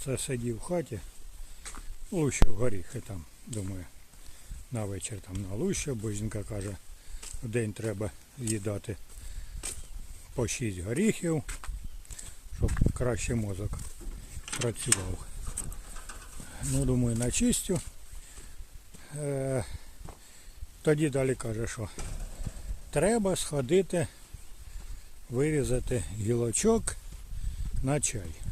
Оце сидів в хаті, лущив горіхи там, думаю, на вечір там налущив, бо жінка каже, в день треба їдати по 6 горіхів, щоб краще мозок працював. Ну, думаю, начистю. Е, тоді далі каже, що треба сходити, вирізати гілочок на чай.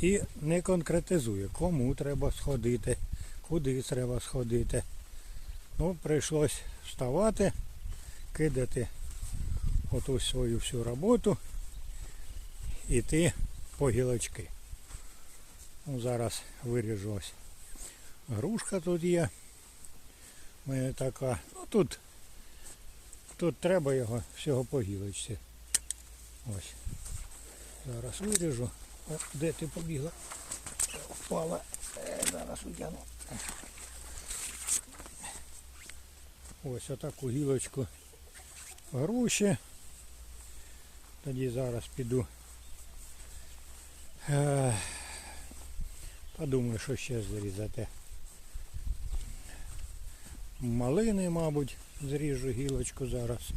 І не конкретизує, кому треба сходити, куди треба сходити. Ну, прийшлось вставати, кидати оту свою всю роботу, іти по гілочки. Ну, зараз виріжу ось. Грушка тут є. У мене така. Ну тут, тут треба його всього по гілочці. Ось. Зараз виріжу. О, де ти побігла? Впала. Е, зараз утягну. Ось отаку гілочку груші. Тоді зараз піду. Е, подумаю, що ще зрізати. Малини, мабуть, зріжу гілочку зараз.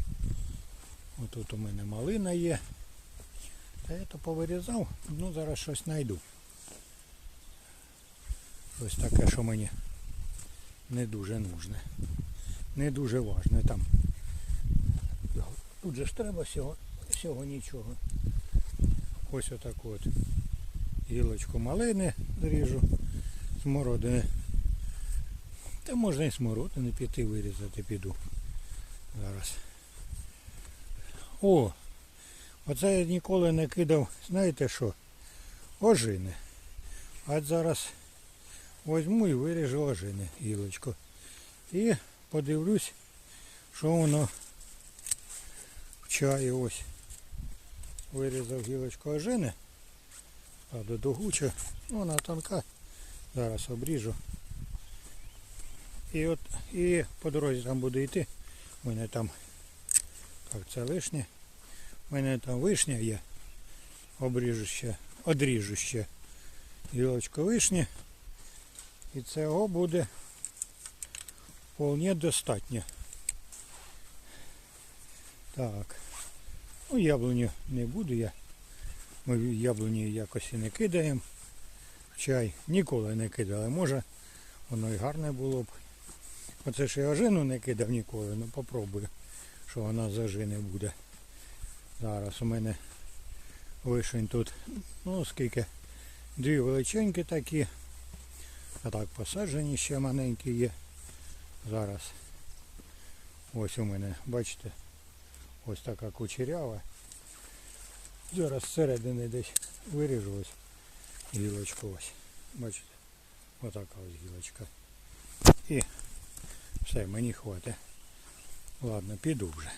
Отут у мене малина є. Та я то повирізав, ну зараз щось знайду. Щось таке, що мені не дуже нужне. Не дуже важне там. Тут же ж треба всього, всього нічого. Ось отаку от гілочку малини зріжу, смородини. Та можна і смородини піти вирізати піду. Зараз. О! Оце я ніколи не кидав, знаєте що? Ожини. А зараз возьму і виріжу ожини гілочку. І подивлюсь, що воно в чаї ось. Вирізав гілочку ожини. Правда догуча. Ну, вона тонка. Зараз обріжу. І от і по дорозі там буду йти. У мене там так, це вишня. У мене там вишня є. Обріжу ще, одріжу ще вишні. І цього буде вполне достатньо. Так. Ну, яблуню не буду я. Ми яблуні якось і не кидаємо. в Чай ніколи не кидали. Може воно і гарне було б. Оце ж я ожину не кидав ніколи, ну попробую, що вона з ожини буде. Зараз у мене вишень тут, ну скільки, дві величенькі такі. А так посаджені ще маленькі є. Зараз. Ось у мене, бачите, ось така кучерява. Зараз зсередини десь виріжу ось гілочку ось. Бачите? Отака ось гілочка. І все, мені хватить. Ладно, піду вже.